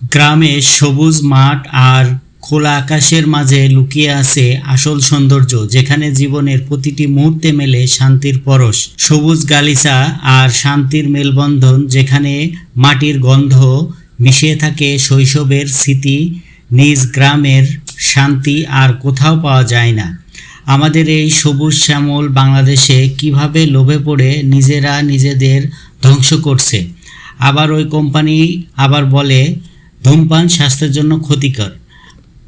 গ্রামে সবুজ মাঠ আর খোলা আকাশের মাঝে লুকিয়ে আছে আসল সৌন্দর্য, যেখানে জীবনের প্রতিটি মুহূর্তে মেলে শান্তির পরশ। সবুজ গালিচা আর শান্তির মেলবন্ধন, যেখানে মাটির গন্ধ মিশিয়ে থাকে শৈশবের স্মৃতি, নিজ গ্রামের শান্তি আর কোথাও পাওয়া যায় না। আমাদের এই সবুজ শ্যামল বাংলাদেশে কীভাবে লোভে পড়ে নিজেরা নিজেদের ধ্বংস করছে? আবার ওই কোম্পানি আবার বলে ধূমপান স্বাস্থ্যের জন্য ক্ষতিকর।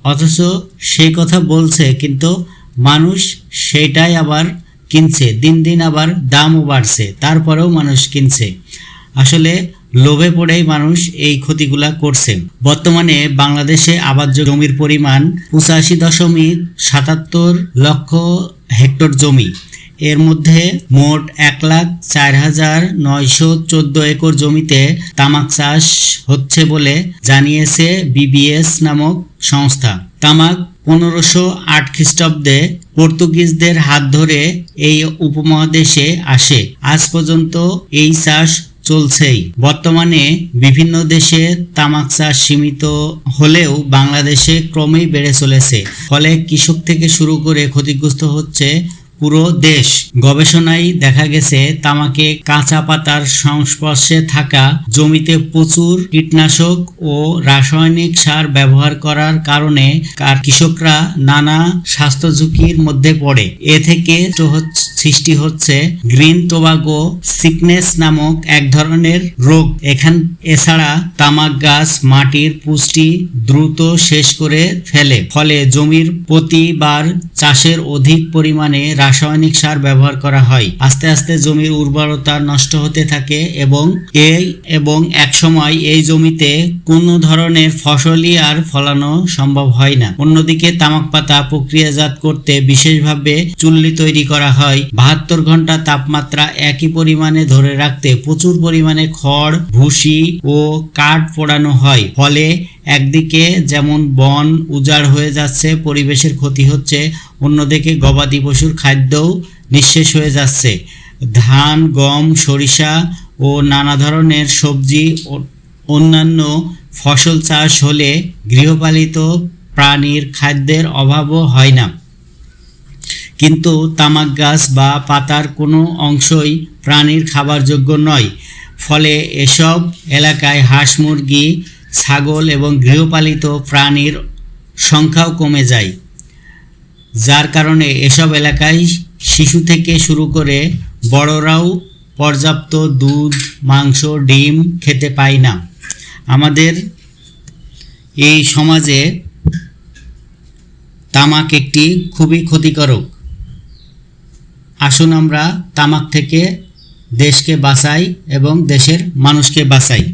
অথচ সেই কথা বলছে, কিন্তু মানুষ সেটাই আবার কিনছে। দিন দিন আবার দামও বাড়ছে, তারপরেও মানুষ কিনছে। আসলে লোভে পড়েই মানুষ এই ক্ষতিগুলা করছে। বর্তমানে বাংলাদেশে আবাদ জমির পরিমাণ পঁচাশি দশমিক সাতাত্তর লক্ষ হেক্টর জমি। এর মধ্যে মোট এক লাখ চার হাজার নয়শো চোদ্দ একর জমিতে তামাক চাষ হচ্ছে বলে জানিয়েছে বিবিএস নামক সংস্থা। তামাক পনেরোশো আট খ্রিস্টাব্দে পর্তুগিজদের হাত ধরে এই উপমহাদেশে আসে। আজ পর্যন্ত এই চাষ চলছেই। বর্তমানে বিভিন্ন দেশে তামাক চাষ সীমিত হলেও বাংলাদেশে ক্রমেই বেড়ে চলেছে। ফলে কৃষক থেকে শুরু করে ক্ষতিগ্রস্ত হচ্ছে পুরো দেশ। গবেষণায় দেখা গেছে, তামাকে কাঁচা পাতার সংস্পর্শে থাকা জমিতে প্রচুর কীটনাশক ও রাসায়নিক সার ব্যবহার করার কারণে কৃষকরা নানা স্বাস্থ্য ঝুঁকির মধ্যে পড়ে। এ থেকে হচ্ছে- সৃষ্টি হচ্ছে গ্রিন টোবাগো সিকনেস নামক এক ধরনের রোগ। এখান, এছাড়া তামাক গাছ, মাটির পুষ্টি দ্রুত শেষ করে ফেলে। ফলে জমির প্রতিবার চাষের অধিক পরিমাণে রাসায়নিক সার ব্যবহার করা হয়। আস্তে আস্তে জমির উর্বরতা নষ্ট হতে থাকে এবং এই এবং এক সময় এই জমিতে কোনো ধরনের ফসলই আর ফলানো সম্ভব হয় না। অন্যদিকে তামাক পাতা প্রক্রিয়াজাত করতে বিশেষভাবে চুল্লি তৈরি করা হয়। বাহাত্তর ঘণ্টা তাপমাত্রা একই পরিমাণে ধরে রাখতে প্রচুর পরিমাণে খড়, ভুসি ও কাঠ পোড়ানো হয়। ফলে একদিকে যেমন বন উজাড় হয়ে যাচ্ছে, পরিবেশের ক্ষতি হচ্ছে, অন্যদিকে গবাদি পশুর খাদ্যও নিঃশেষ হয়ে যাচ্ছে। ধান, গম, সরিষা ও নানা ধরনের সবজি অন্যান্য ফসল চাষ হলে গৃহপালিত প্রাণীর খাদ্যের অভাবও হয় না। কিন্তু তামাক গাছ বা পাতার কোনো অংশই প্রাণীর খাবার যোগ্য নয়। ফলে এসব এলাকায় হাঁস, মুরগি, ছাগল এবং গৃহপালিত প্রাণীর সংখ্যাও কমে যায়। যার কারণে এসব এলাকায় শিশু থেকে শুরু করে বড়রাও পর্যাপ্ত দুধ, মাংস, ডিম খেতে পায় না। আমাদের এই সমাজে তামাক একটি খুবই ক্ষতিকারক। আসুন আমরা তামাক থেকে দেশকে বাঁচাই এবং দেশের মানুষকে বাঁচাই।